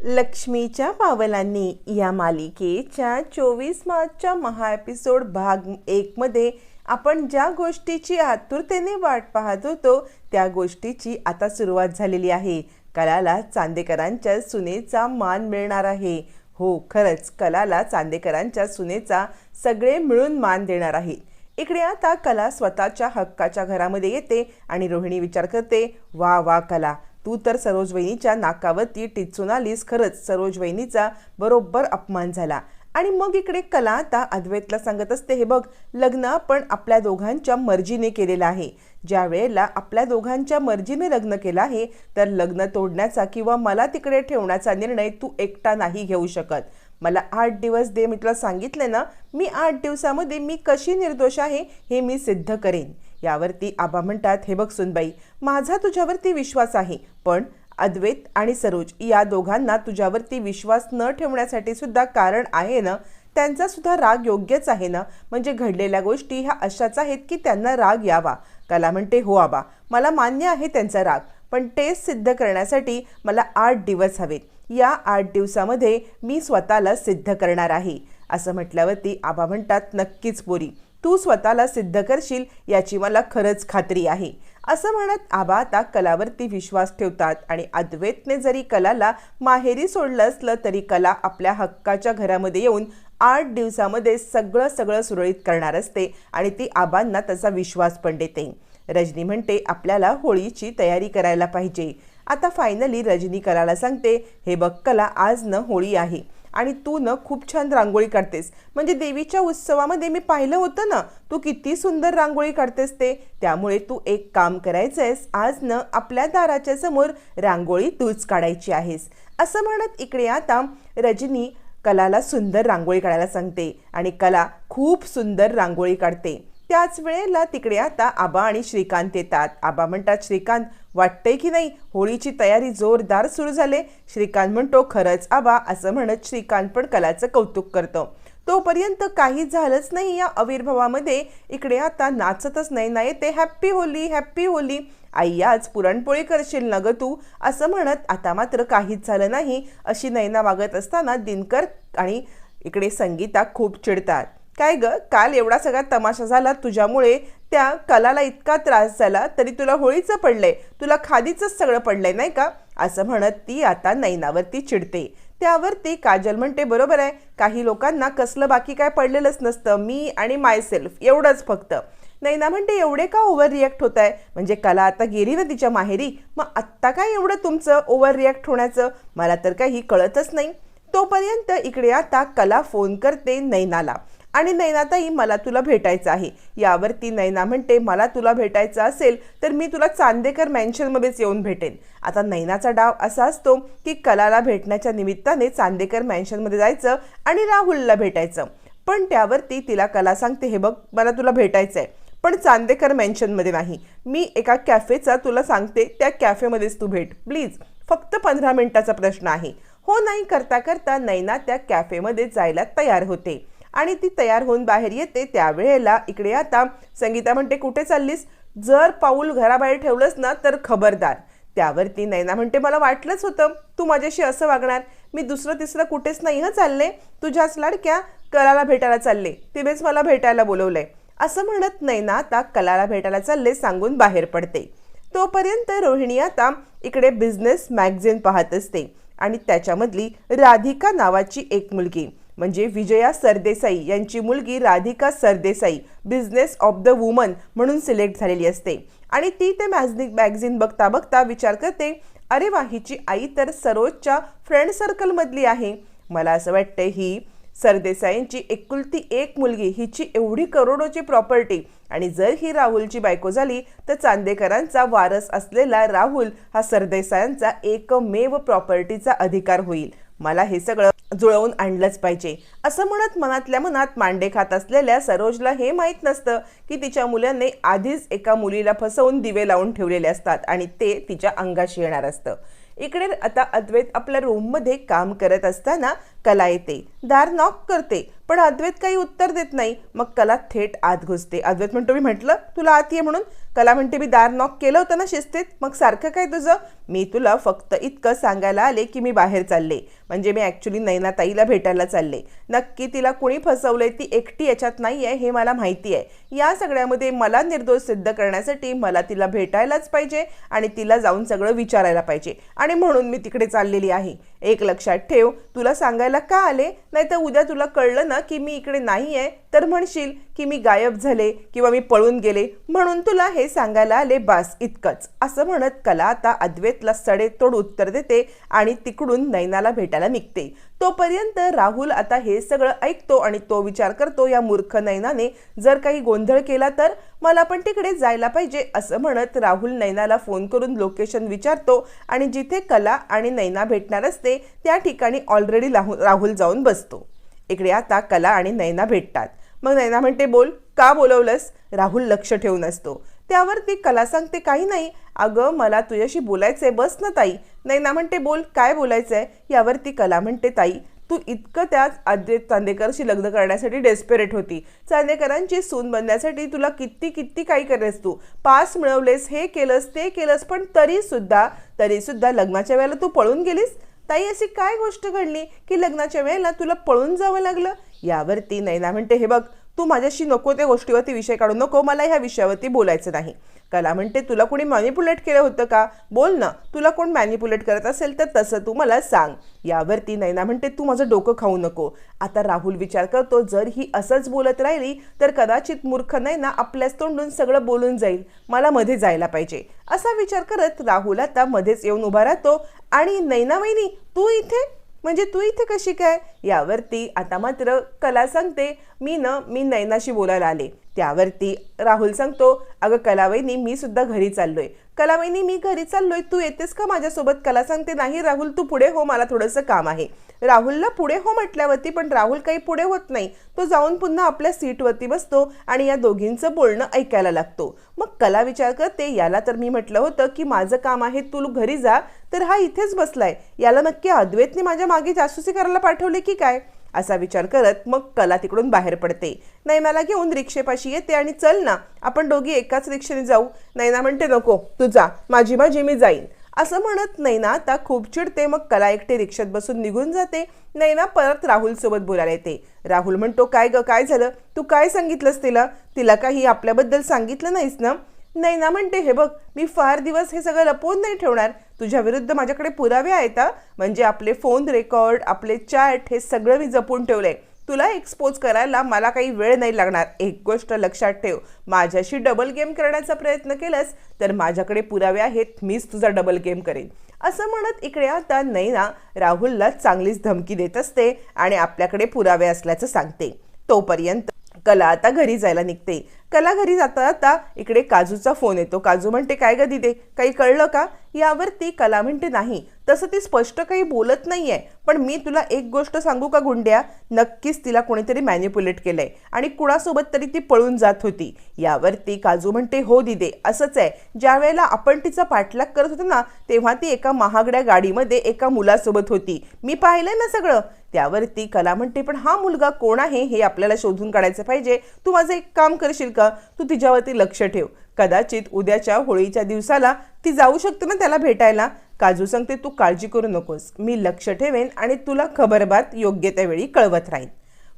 लक्ष्मीच्या पावलांनी या मालिकेच्या चोवीस मार्चच्या महा एपिसोड भाग एकमध्ये आपण ज्या गोष्टीची आतुरतेने वाट पाहत होतो त्या गोष्टीची आता सुरुवात झालेली आहे. कलाला चांदेकरांच्या सुनेचा मान मिळणार आहे. हो खरंच कलाला चांदेकरांच्या सुनेचा सगळे मिळून मान देणार आहे. इकडे आता कला स्वतःच्या हक्काच्या घरामध्ये येते आणि रोहिणी विचार करते वा वा कला तू तर सरोज वहिनीच्या नाकावरती टिचून आलीस खरंच. सरोज वहिनीचा बरोबर अपमान झाला. आणि मग इकडे कला आता अद्वैतला सांगत असते हे बघ लग्न पण आपल्या दोघांच्या मर्जीने केलेलं आहे. ज्या वेळेला आपल्या दोघांच्या मर्जीने लग्न केलं आहे तर लग्न तोडण्याचा किंवा मला तिकडे ठेवण्याचा निर्णय तू एकटा नाही घेऊ शकत. मला आठ दिवस दे मी तुला सांगितलं ना मी आठ दिवसामध्ये मी कशी निर्दोष आहे हे मी सिद्ध करेन. यावरती आबा म्हणतात हे बघ सुनबाई माझा तुझ्यावरती विश्वास आहे पण अद्वैत आणि सरोज या दोघांना तुझ्यावरती विश्वास न ठेवण्यासाठी सुद्धा कारण आहे ना? त्यांचा सुद्धा राग योग्यच आहे ना? म्हणजे घडलेल्या गोष्टी ह्या अशाच आहेत की त्यांना राग यावा. कला म्हणते हो आबा मला मान्य आहे त्यांचा राग पण टेस्ट सिद्ध करण्यासाठी मला आठ दिवस हवेत. या आठ दिवसामध्ये मी स्वतःला सिद्ध करणार आहे. असं म्हटल्यावरती आबा म्हणतात नक्कीच पोरी तू स्वतःला सिद्ध करशील याची मला खरंच खात्री आहे. असं म्हणत आबा आता कलावरती विश्वास ठेवतात आणि अद्वैतने जरी कलाला माहेरी सोडलं असलं तरी कला आपल्या हक्काच्या घरामध्ये येऊन आठ दिवसामध्ये सगळं सगळं सुरळीत करणार असते आणि ती आबांना त्याचा विश्वास पण देते. रजनी म्हणते आपल्याला होळीची तयारी करायला पाहिजे. आता फायनली रजनी कलाला सांगते हे बघ कला आज न होळी आहे. आणि तू न खूप छान रांगोळी काढतेस. म्हणजे देवीच्या उत्सवामध्ये मी पाहिलं होतं ना तू किती सुंदर रांगोळी काढतेस ते. त्यामुळे तू एक काम करायचं आहेस आज न आपल्या दाराच्या समोर रांगोळी तूच काढायची आहेस. असं म्हणत इकडे आता रजनी कलाला सुंदर रांगोळी काढायला सांगते आणि कला खूप सुंदर रांगोळी काढते. त्याच वेळेला तिकडे आता आबा आणि श्रीकांत येतात. आबा म्हणतात श्रीकांत वाटतंय की नाही? होळीची तयारी जोरदार सुरू झाले. श्रीकांत म्हणतो खरंच आबा असं म्हणत श्रीकांत पण कलाचं कौतुक करतो. तोपर्यंत काही झालंच नाही या आविर्भावामध्ये इकडे आता नाचतच नाही ना येते. Happy Holi happy Holi. आई आज पुरणपोळी करशील ना ग तू? असं म्हणत आता मात्र काहीच झालं नाही. अशी नैना मागत असताना दिनकर आणि इकडे संगीता खूप चिडतात. काय ग? काल एवढा सगळा तमाशा झाला तुझ्यामुळे त्या कलाला इतका त्रास झाला तरी तुला होळीचं पडलंय. तुला खादीचंच सगळं पडलंय नाही का? असं म्हणत ती आता नैनावरती चिडते. त्यावरती काजल म्हणते बरोबर आहे. काही लोकांना कसलं बाकी काय पडलेलंच नसतं. मी आणि मायसेल्फ एवढंच फक्त. नैना म्हणते एवढे का ओव्हर रिॲक्ट होत आहे म्हणजे कला आता गेली ना तिच्या माहेरी? मग आत्ता काय एवढं तुमचं ओव्हर रिॲक्ट होण्याचं? मला तर काही कळतच नाही. तोपर्यंत इकडे आता कला फोन करते नैनाला. आणि नैनाताई मला तुला भेटायचं आहे. यावरती नैना म्हणते मला तुला भेटायचं असेल तर मी तुला चांदेकर मॅन्शनमध्येच येऊन भेटेन. आता नैनाचा डाव असा असतो की कलाला भेटण्याच्या निमित्ताने चांदेकर मॅन्शनमध्ये जायचं आणि राहुलला भेटायचं. पण त्यावरती तिला कला सांगते हे बघ मला तुला भेटायचं आहे पण चांदेकर मेन्शनमध्ये नाही. मी एका कॅफेचा तुला सांगते त्या कॅफेमध्येच तू भेट. प्लीज फक्त पंधरा मिनिटाचा प्रश्न आहे. हो नाही करता करता नैना त्या कॅफेमध्ये जायला तयार होते. आणि ती तयार होऊन बाहेर येते त्यावेळेला. इकडे आता संगीता म्हणते कुठे चाललीस? जर पाऊल घराबाहेर ठेवलंस ना तर खबरदार. त्यावरती नैना म्हणते मला वाटलंच होतं तू माझ्याशी असं वागणार. मी दुसरं तिसरं कुठेच नाही हं चालले. तुझ्याच लाडक्या कलाला भेटायला चालले. तिनेच मला भेटायला बोलवलंय. असं म्हणत नैना आता कलाला भेटायला चालले सांगून बाहेर पडते. तोपर्यंत रोहिणी आता इकडे बिझनेस मॅगझिन पाहत असते. आणि त्याच्यामधली राधिका नावाची एक मुलगी. म्हणजे विजया सरदेसाई यांची मुलगी Radhika Sardesai business of the woman म्हणून सिलेक्ट झालेली असते. आणि ती ते मॅझनिक मॅगझिन बघता बघता विचार करते अरे वा हिची आई तर सरोजच्या फ्रेंड सर्कलमधली आहे. मला असं वाटतं ही सरदेसाईंची एकुलती एक मुलगी हिची एवढी करोडोची प्रॉपर्टी आणि जर ही राहुलची बायको झाली तर चांदेकरांचा वारस असलेला राहुल हा सरदेसायांचा एकमेव प्रॉपर्टीचा अधिकार होईल. मला हे सगळं जुळवून आणलंच पाहिजे. असं म्हणत मनातल्या मनात मांडे खात असलेल्या सरोजला हे माहीत नसतं की तिच्या मुलाने आधीच एका मुलीला फसवून दिवे लावून ठेवलेले असतात आणि ते तिच्या अंगाशी येणार असतं. इकडे आता अद्वैत आपल्या रूममध्ये काम करत असताना कला येते. दार नॉक करते पण अद्वैत काही उत्तर देत नाही. मग कला थेट आत घुसते. अद्वैत म्हणतो मी म्हटलं तुला आत ये म्हणून? कला म्हणते मी दार नॉक केलं होतं ना शिस्तीत? मग सारखं काय तुझं? मी तुला फक्त इतकं सांगायला आले की मी बाहेर चालले. म्हणजे मी ॲक्च्युली नैनाताईला भेटायला चालले. नक्की तिला कुणी फसवलंय ती एकटी याच्यात नाही आहे हे मला माहिती आहे. या सगळ्यामध्ये मला निर्दोष सिद्ध करण्यासाठी मला तिला भेटायलाच पाहिजे आणि तिला जाऊन सगळं विचारायला पाहिजे. आणि म्हणून मी तिकडे चाललेली आहे. एक लक्षात ठेव तुला सांगायला का आले? नाही तर उद्या तुला कळलं ना की मी इकडे नाही आहे तर म्हणशील की मी गायब झाले किंवा मी पळून गेले म्हणून तुला हे सांगायला आले बास इतकंच. असं म्हणत कला आता अद्वैतला सडेतोड उत्तर देते आणि तिकडून नैनाला भेटायला निघते. तोपर्यंत राहुल आता हे सगळं ऐकतो आणि तो विचार करतो या मूर्ख नैनाने जर काही गोंधळ केला तर मला पण तिकडे जायला पाहिजे असं म्हणत राहुल नैनाला फोन करून लोकेशन विचारतो आणि जिथे कला आणि नैना भेटणार असते त्या ठिकाणी ऑलरेडी राहुल जाऊन बसतो. इकडे आता कला आणि नैना भेटतात. मग नैना म्हणते बोल का बोलवलंस? राहुल लक्ष ठेवून असतो. त्यावर ती कला सांगते काही नाही. अगं मला तुझ्याशी बोलायचंय. बस ना ताई. नैना म्हणते बोल काय बोलायचंय? यावर ती कला म्हणते ताई तू इतकं त्याच अद्वैत चांदेकरशी लग्न करण्यासाठी डेस्पेरेट होती. चांदेकरांची सून बनण्यासाठी तुला किती किती काही करेस तू? पास मिळवलेस हे केलंस ते केलंस पण तरीसुद्धा तरीसुद्धा लग्नाच्या वेळेला तू पळून गेलीस? ताई अशी काय गोष्ट घडली की लग्नाच्या वेळेला तुला पळून जावं लागलं? यावरती नैना म्हणते हे बघ तू माझ्याशी नको त्या गोष्टीवरती विषय काढू नको मला ह्या विषयावरती बोलायचं नाही. कला म्हणते तुला कोणी मॅनिपुलेट केलं होतं का? बोल ना तुला कोण मॅनिपुलेट करत असेल तर तसं तू मला सांग. यावरती नैना म्हणते तू माझं डोकं खाऊ नको. आता राहुल विचार करतो जर ही असंच बोलत राहिली तर कदाचित मूर्ख नैना आपल्याच तोंडून सगळं बोलून जाईल. मला मध्ये जायला पाहिजे. असा विचार करत राहुल आता मध्येच येऊन उभा राहतो. आणि नैना वहिनी तू इथे? म्हणजे तू इथे कशी काय? यावरती आता मात्र कला सांगते. मी न मी नैनाशी बोलायला आले. त्यावरती राहुल सांगतो अगं कलावहिनी मी सुद्धा घरी चाललोय. कलावैनी मी घरी चाललोय? तू येतेस का माझ्यासोबत? कला सांगते नाही राहुल तू पुढे हो मला थोडंसं काम आहे. राहुलला पुढे हो म्हटल्यावरती पण राहुल काही पुढे होत नाही. तो जाऊन पुन्हा आपल्या सीटवरती बसतो आणि या दोघींचं बोलणं ऐकायला लागतो. मग कला विचार करते याला तर मी म्हटलं होतं की माझं काम आहे तू घरी जा. तर हा इथेच बसलाय. याला नक्की अद्वैतने माझ्या मागे जासूसी करायला पाठवले की काय? असा विचार करत मग कला तिकडून बाहेर पडते. नैनाला घेऊन रिक्षेपाशी येते आणि चल ना आपण दोघी एकाच रिक्षेने जाऊ. नैना म्हणते नको तू जा माझी माझी मी जाईन. असं म्हणत नैना आता खूप चिडते मग कला एकटे रिक्षेत बसून निघून जाते. नैना परत राहुल सोबत बोलायला येते. राहुल म्हणतो काय ग काय झालं? तू काय सांगितलंस तिला? तिला काही आपल्याबद्दल सांगितलं नाहीस ना? नैना म्हणते हे बघ मी फार दिवस हे सगळं लपवून नाही ठेवणार. तुझ्या विरुद्ध माझ्याकडे पुरावे आहेत म्हणजे आपले फोन रेकॉर्ड आपले चॅट हे सगळं मी जपून ठेवलं आहे तुला एक्सपोज करायला मला काही वेळ नाही लागणार. एक गोष्ट लक्षात ठेव. माझ्याशी डबल गेम करण्याचा प्रयत्न केलास तर माझ्याकडे पुरावे आहेत मीच तुझा डबल गेम करेन. असं म्हणत इकडे आता नैना राहुलला चांगलीच धमकी देत असते आणि आपल्याकडे पुरावे असल्याचं सांगते. तोपर्यंत कला आता घरी जायला निघते. कला घरी जाता जाता इकडे काजूचा फोन येतो. काजू म्हणते काय ग दिदे काही कळलं का? यावरती कला म्हणते नाही. तसं ती स्पष्ट काही बोलत नाहीये. पण मी तुला एक गोष्ट सांगू का गुंड्या? नक्कीच तिला कोणीतरी मॅन्युप्युलेट केलंय. आणि कुणासोबत तरी ती पळून जात होती. यावरती काजू म्हणते हो दिदे असंच आहे. ज्या वेळेला आपण तिचा पाठलाग करत होतो ना तेव्हा ती एका महागड्या गाडीमध्ये एका मुलासोबत होती. मी पाहिलंय ना सगळं. त्यावरती कला म्हणते पण हा मुलगा कोण आहे? हे आपल्याला शोधून काढायचं पाहिजे. तू माझं एक काम करशील का? तू तिच्यावरती लक्ष ठेव. कदाचित उद्याच्या होळीच्या दिवसाला ती जाऊ शकते ना त्याला भेटायला. काजू सांगते तू काळजी करू नकोस. मी लक्ष ठेवेन आणि तुला खबरबात योग्य त्यावेळी कळवत राहीन.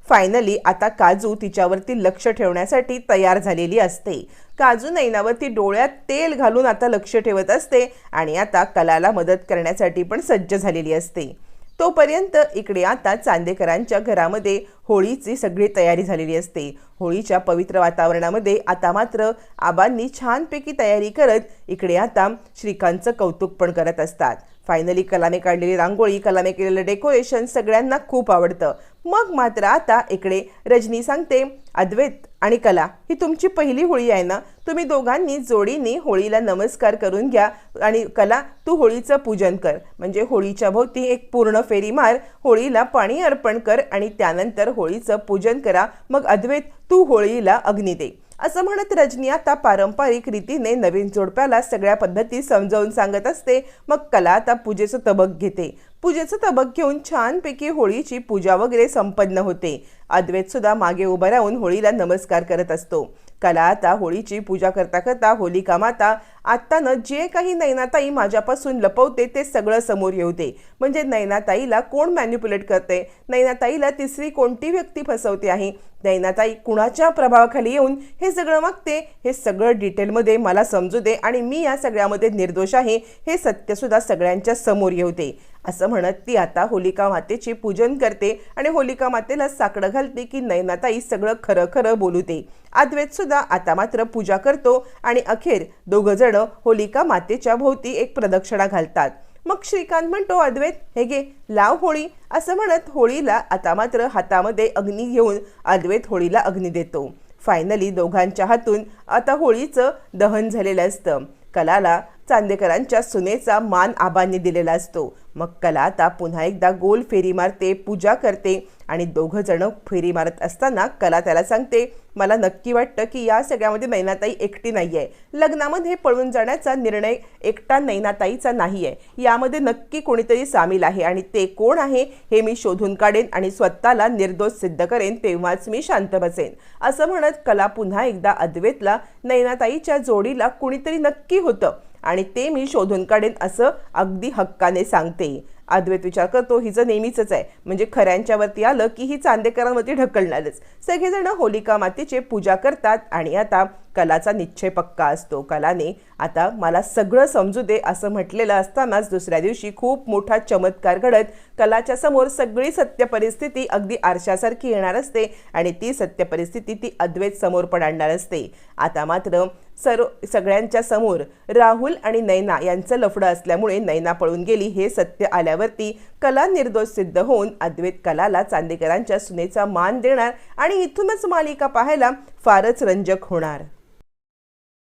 फायनली आता काजू तिच्यावरती लक्ष ठेवण्यासाठी तयार झालेली असते. काजू नैनावरती डोळ्यात तेल घालून आता लक्ष ठेवत असते आणि आता कलाला मदत करण्यासाठी पण सज्ज झालेली असते. तोपर्यंत इकडे आता चांदेकरांच्या घरामध्ये होळीची सगळी तयारी झालेली असते. होळीच्या पवित्र वातावरणामध्ये आता मात्र आबांनी छानपैकी तयारी करत इकडे आता श्रीकांतचं कौतुक पण करत असतात. फायनली कलाने काढलेली रांगोळी कलाने केलेलं डेकोरेशन सगळ्यांना खूप आवडतं. मग मात्र आता इकडे रजनी सांगते अद्वैत आणि कला ही तुमची पहिली होळी आहे ना तुम्ही दोघांनी जोडीने होळीला नमस्कार करून घ्या आणि कला तू होळीचं पूजन कर. म्हणजे होळीच्या भोवती एक पूर्ण फेरी मार होळीला पाणी अर्पण कर आणि त्यानंतर होळीचं पूजन करा. मग अद्वैत तू होळीला अग्नी दे. असं म्हणत रजनी आता पारंपरिक रीतीने नवीन जोडप्याला सगळ्या पद्धती समजावून सांगत असते. मग कला आता पूजेचं तबक घेते. पूजेचं तबक घेऊन छानपैकी होळीची पूजा वगैरे संपन्न होते. अद्वैत सुद्धा मागे उभं राहून होळीला नमस्कार करत असतो. कला आता होळीची पूजा करता करता होलिका माता आत्तानं जे काही नैनाताई माझ्यापासून लपवते ते सगळं समोर येऊ दे. म्हणजे नैनाताईला कोण मॅन्युप्युलेट करते? नैनाताईला तिसरी कोणती व्यक्ती फसवते आहे? नैनाताई कुणाच्या प्रभावाखाली येऊन हे सगळं मागते हे सगळं डिटेलमध्ये मला समजू दे आणि मी या सगळ्यामध्ये निर्दोष आहे. हे सत्यसुद्धा सगळ्यांच्या समोर येऊ दे. असं म्हणत ती आता होलिका मातेचे पूजन करते आणि होलिका मातेला साकडं घालते की नयनाताई सगळं खरं खरं बोलू दे अद्वैत सुद्धा आता मात्र पूजा करतो आणि अखेर दोघं जण होलिका मातेच्या भोवती एक प्रदक्षिणा घालतात. मग श्रीकांत म्हणतो अद्वैत हे गे लाव होळी. असं म्हणत होळीला आता मात्र हातामध्ये अग्नी घेऊन अद्वैत होळीला अग्नी देतो. फायनली दोघांच्या हातून आता होळीचं दहन झालेलं असतं. कलाला चांदेकरांच्या सुनेचा मान आबांनी दिलेला असतो. मग कला आता पुन्हा एकदा गोल फेरी मारते पूजा करते आणि दोघं जण फेरी मारत असताना कला त्याला सांगते मला नक्की वाटतं की या सगळ्यामध्ये नैनाताई एकटी नाही आहे लग्नामध्ये पळून जाण्याचा निर्णय एकटा नैनाताईचा नाही आहे यामध्ये नक्की कोणीतरी सामील आहे आणि ते कोण आहे हे मी शोधून काढेन आणि स्वतःला निर्दोष सिद्ध करेन तेव्हाच मी शांत बसेन. असं म्हणत कला पुन्हा एकदा अद्वेतला नैनाताईच्या जोडीला कुणीतरी नक्की होतं. आणि ते मी शोधून काढेन असं अगदी हक्काने सांगते. अद्वैत विचार करतो हिचं नेहमीच आहे. म्हणजे खऱ्यांच्यावरती आलं की ही चांदेकरांवरती ढकलणारच. सगळेजण होलिका मातेचे पूजा करतात आणि आता कलाचा निश्चय पक्का असतो. कलाने आता मला सगळं समजू दे असं म्हटलेलं असतानाच दुसऱ्या दिवशी खूप मोठा चमत्कार घडत कलाच्या समोर सगळी सत्य परिस्थिती अगदी आरशासारखी येणार असते आणि ती सत्य परिस्थिती ती अद्वैत समोर पण आणणार असते. आता मात्र सर्व सगळ्यांच्या समोर राहुल आणि नैना यांचं लफडं असल्यामुळे नैना पळून गेली हे सत्य आल्यावरती कला निर्दोष सिद्ध होऊन अद्वैत कलाला चांदेकरांच्या सुनेचा मान देणार आणि इथूनच मालिका पाहायला फारच रंजक होणार.